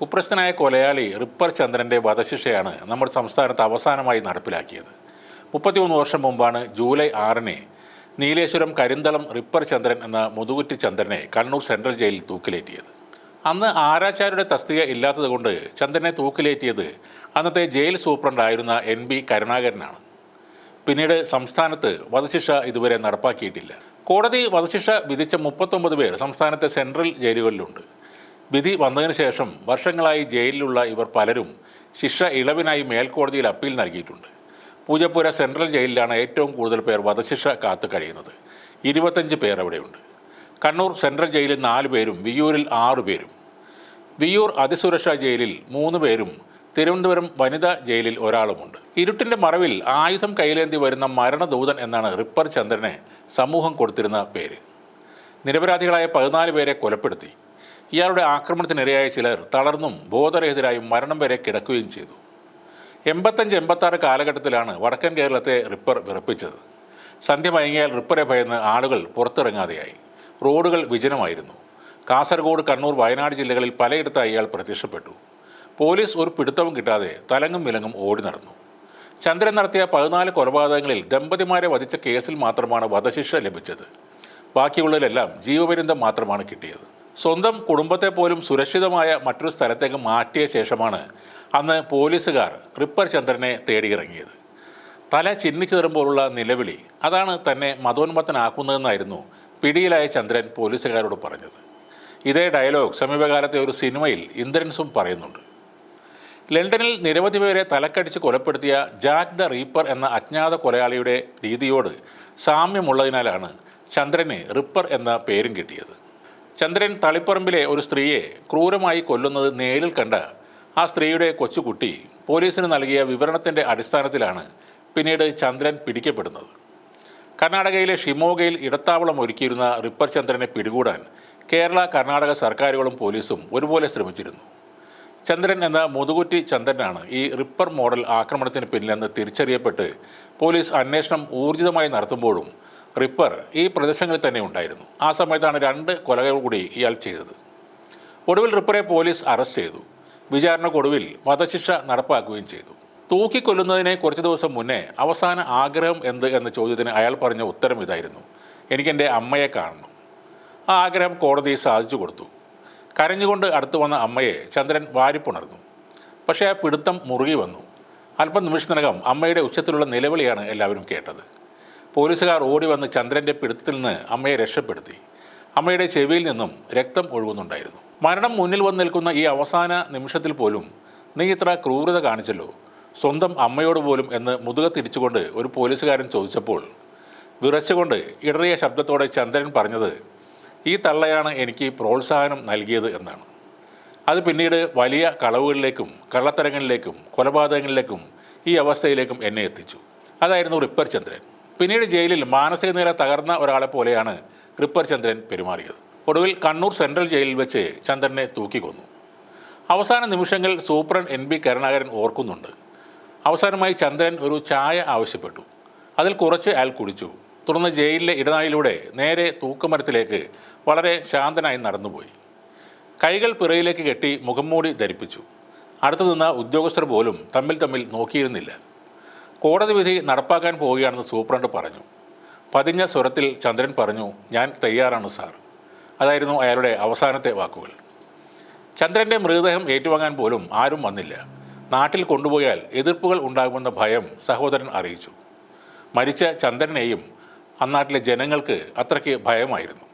കുപ്രസ്ഥനായ കൊലയാളി റിപ്പർ ചന്ദ്രന്റെ വധശിക്ഷയാണ് നമ്മുടെ സംസ്ഥാനത്ത് അവസാനമായി നടപ്പിലാക്കിയത്. മുപ്പത്തിമൂന്ന് വർഷം മുമ്പാണ് ജൂലൈ ആറിന് നീലേശ്വരം കരിന്തളം റിപ്പർ ചന്ദ്രൻ എന്ന മുതുകുറ്റി ചന്ദ്രനെ കണ്ണൂർ സെൻട്രൽ ജയിലിൽ തൂക്കിലേറ്റിയത്. അന്ന് ആരാച്ചാരുടെ തസ്തിക ഇല്ലാത്തതുകൊണ്ട് ചന്ദ്രനെ തൂക്കിലേറ്റിയത് അന്നത്തെ ജയിൽ സൂപ്രണ്ടായിരുന്ന എൻ ബി കരുണാകരനാണ്. പിന്നീട് സംസ്ഥാനത്ത് വധശിക്ഷ ഇതുവരെ നടപ്പാക്കിയിട്ടില്ല. കോടതി വധശിക്ഷ വിധിച്ച മുപ്പത്തൊമ്പത് പേർ സംസ്ഥാനത്തെ സെൻട്രൽ ജയിലുകളിലുണ്ട്. വിധി വന്നതിന് ശേഷം വർഷങ്ങളായി ജയിലിലുള്ള ഇവർ പലരും ശിക്ഷ ഇളവിനായി മേൽക്കോടതിയിൽ അപ്പീൽ നൽകിയിട്ടുണ്ട്. പൂജപ്പുര സെൻട്രൽ ജയിലിലാണ് ഏറ്റവും കൂടുതൽ പേർ വധശിക്ഷ കാത്തു കഴിയുന്നത്. ഇരുപത്തഞ്ച് പേർ അവിടെയുണ്ട്. കണ്ണൂർ സെൻട്രൽ ജയിലിൽ നാല് പേരും വിയ്യൂരിൽ ആറു പേരും. വിയ്യൂർ അതിസുരക്ഷാ ജയിലിൽ മൂന്ന് പേരും തിരുവനന്തപുരം വനിതാ ജയിലിൽ ഒരാളുമുണ്ട്. ഇരുട്ടിന്റെ മറവിൽ ആയുധം കയ്യിലേന്തി വരുന്ന മരണദൂതൻ എന്നാണ് റിപ്പർ ചന്ദ്രനെ സമൂഹം കൊടുത്തിരുന്ന പേര്. നിരപരാധികളായ പതിനാല് പേരെ കൊലപ്പെടുത്തി. ഇയാളുടെ ആക്രമണത്തിനിരയായ ചിലർ തളർന്നും ബോധരഹിതരായും മരണം വരെ കിടക്കുകയും ചെയ്തു. എൺപത്തഞ്ച് എൺപത്താറ് കാലഘട്ടത്തിലാണ് വടക്കൻ കേരളത്തെ റിപ്പർ വിറപ്പിച്ചത്. സന്ധ്യ മയങ്ങിയാൽ റിപ്പറെ ഭയന്ന് ആളുകൾ പുറത്തിറങ്ങാതെയായി. റോഡുകൾ വിജനമായിരുന്നു. കാസർഗോഡ് കണ്ണൂർ വയനാട് ജില്ലകളിൽ പലയിടത്തായി ഇയാൾ പ്രത്യക്ഷപ്പെട്ടു. പോലീസ് ഒരു പിടുത്തവും കിട്ടാതെ തലങ്ങും വിലങ്ങും ഓടി നടന്നു. ചന്ദ്രൻ നടത്തിയ പതിനാല് കൊലപാതകങ്ങളിൽ ദമ്പതിമാരെ വധിച്ച കേസിൽ മാത്രമാണ് വധശിക്ഷ ലഭിച്ചത്. ബാക്കിയുള്ളതിലെല്ലാം ജീവപര്യന്തം മാത്രമാണ് കിട്ടിയത്. സ്വന്തം കുടുംബത്തെ പോലും സുരക്ഷിതമായ മറ്റൊരു സ്ഥലത്തേക്ക് മാറ്റിയ ശേഷമാണ് അന്ന് പോലീസുകാർ റിപ്പർ ചന്ദ്രനെ തേടിയിറങ്ങിയത്. തല ചിന്നിച്ചിതറുമ്പോഴുള്ള നിലവിളി അതാണ് തന്നെ മതോന്മത്തനാക്കുന്നതെന്നായിരുന്നു പിടിയിലായ ചന്ദ്രൻ പോലീസുകാരോട് പറഞ്ഞത്. ഇതേ ഡയലോഗ് സമീപകാലത്തെ ഒരു സിനിമയിൽ ഇന്ദ്രൻസും പറയുന്നുണ്ട്. ലണ്ടനിൽ നിരവധി പേരെ തലക്കടിച്ച് കൊലപ്പെടുത്തിയ ജാക്ക് ദ റീപ്പർ എന്ന അജ്ഞാത കൊലയാളിയുടെ രീതിയോട് സാമ്യമുള്ളതിനാലാണ് ചന്ദ്രന് റിപ്പർ എന്ന പേരും കിട്ടിയത്. ചന്ദ്രൻ തളിപ്പറമ്പിലെ ഒരു സ്ത്രീയെ ക്രൂരമായി കൊല്ലുന്നത് നേരിൽ കണ്ട ആ സ്ത്രീയുടെ കൊച്ചുകുട്ടി പോലീസിന് നൽകിയ വിവരണത്തിന്റെ അടിസ്ഥാനത്തിലാണ് പിന്നീട് ചന്ദ്രൻ പിടിക്കപ്പെടുന്നത്. കർണാടകയിലെ ഷിമോഗയിൽ ഇടത്താവളം ഒരുക്കിയിരുന്ന റിപ്പർ ചന്ദ്രനെ പിടികൂടാൻ കേരള കർണാടക സർക്കാരുകളും പോലീസും ഒരുപോലെ ശ്രമിച്ചിരുന്നു. ചന്ദ്രൻ എന്ന മുതുകുറ്റി ചന്ദ്രനാണ് ഈ റിപ്പർ മോഡൽ ആക്രമണത്തിന് പിന്നിലെന്ന് തിരിച്ചറിയപ്പെട്ട് പോലീസ് അന്വേഷണം ഊർജിതമായി നടത്തുമ്പോഴും റിപ്പർ ഈ പ്രദേശങ്ങളിൽ തന്നെ ഉണ്ടായിരുന്നു. ആ സമയത്താണ് രണ്ട് കൊലകൾ കൂടി ഇയാൾ ചെയ്തത്. ഒടുവിൽ റിപ്പറെ പോലീസ് അറസ്റ്റ് ചെയ്തു. വിചാരണക്കൊടുവിൽ വധശിക്ഷ നടപ്പാക്കുകയും ചെയ്തു. തൂക്കിക്കൊല്ലുന്നതിനെ കുറച്ച് ദിവസം മുന്നേ അവസാന ആഗ്രഹം എന്ത് എന്ന ചോദ്യത്തിന് അയാൾ പറഞ്ഞ ഉത്തരം ഇതായിരുന്നു. എനിക്കെന്റെ അമ്മയെ കാണണം. ആ ആഗ്രഹം കോടതി സാധിച്ചു കൊടുത്തു. കരഞ്ഞുകൊണ്ട് അടുത്തു വന്ന അമ്മയെ ചന്ദ്രൻ വാരിപ്പുണർന്നു. പക്ഷേ ആ പിടുത്തം മുറുകി വന്നു. അല്പം നിമിഷത്തിനകം അമ്മയുടെ ഉച്ചത്തിലുള്ള നിലവിളിയാണ് എല്ലാവരും കേട്ടത്. പോലീസുകാർ ഓടി വന്ന് ചന്ദ്രന്റെ പിടുത്തിൽ നിന്ന് അമ്മയെ രക്ഷപ്പെടുത്തി. അമ്മയുടെ ചെവിയിൽ നിന്നും രക്തം ഒഴുകുന്നുണ്ടായിരുന്നു. മരണം മുന്നിൽ വന്ന് നിൽക്കുന്ന ഈ അവസാന നിമിഷത്തിൽ പോലും നീ ഇത്ര ക്രൂരത കാണിച്ചല്ലോ. സ്വന്തം അമ്മയോട് പോലും എന്ന് മുതുക തിരിച്ചുകൊണ്ട് ഒരു പോലീസുകാരൻ ചോദിച്ചപ്പോൾ വിറച്ചുകൊണ്ട് ഇടറിയ ശബ്ദത്തോടെ ചന്ദ്രൻ പറഞ്ഞത് ഈ തള്ളയാണ് എനിക്ക് പ്രോത്സാഹനം നൽകിയത് എന്നാണ്. അത് പിന്നീട് വലിയ കളവുകളിലേക്കും കള്ളത്തരങ്ങളിലേക്കും കൊലപാതകങ്ങളിലേക്കും ഈ അവസ്ഥയിലേക്കും എന്നെ എത്തിച്ചു. അതായിരുന്നു റിപ്പർ ചന്ദ്രൻ. പിന്നീട് ജയിലിൽ മാനസിക നില തകർന്ന ഒരാളെ പോലെയാണ് റിപ്പർ ചന്ദ്രൻ പെരുമാറിയത്. ഒടുവിൽ കണ്ണൂർ സെൻട്രൽ ജയിലിൽ വെച്ച് ചന്ദ്രനെ തൂക്കിക്കൊന്നു. അവസാന നിമിഷങ്ങൾ സൂപ്രൺ എൻ ബി കരുണാകരൻ ഓർക്കുന്നുണ്ട്. അവസാനമായി ചന്ദ്രൻ ഒരു ചായ ആവശ്യപ്പെട്ടു. അതിൽ കുറച്ച് അയാൾ കുടിച്ചു. തുടർന്ന് ജയിലിലെ ഇടനാഴിയിലൂടെ നേരെ തൂക്കുമരത്തിലേക്ക് വളരെ ശാന്തനായി നടന്നുപോയി. കൈകൾ പിറയിലേക്ക് കെട്ടി മുഖം മുഖംമൂടി ധരിപ്പിച്ചു. അടുത്തു നിന്ന ഉദ്യോഗസ്ഥർ പോലും തമ്മിൽ തമ്മിൽ നോക്കിയിരുന്നില്ല. കോടതി വിധി നടപ്പാക്കാൻ പോവുകയാണെന്ന് സൂപ്രണ്ട് പറഞ്ഞു. പതിഞ്ഞ സ്വരത്തിൽ ചന്ദ്രൻ പറഞ്ഞു ഞാൻ തയ്യാറാണ് സാർ. അതായിരുന്നു അയാളുടെ അവസാനത്തെ വാക്കുകൾ. ചന്ദ്രന്റെ മൃതദേഹം ഏറ്റുവാങ്ങാൻ പോലും ആരും വന്നില്ല. നാട്ടിൽ കൊണ്ടുപോയാൽ എതിർപ്പുകൾ ഉണ്ടാകുമെന്ന ഭയം സഹോദരൻ അറിയിച്ചു. മരിച്ച ചന്ദ്രനെയും അന്നാട്ടിലെ ജനങ്ങൾക്ക് അത്രയ്ക്ക് ഭയമായിരുന്നു.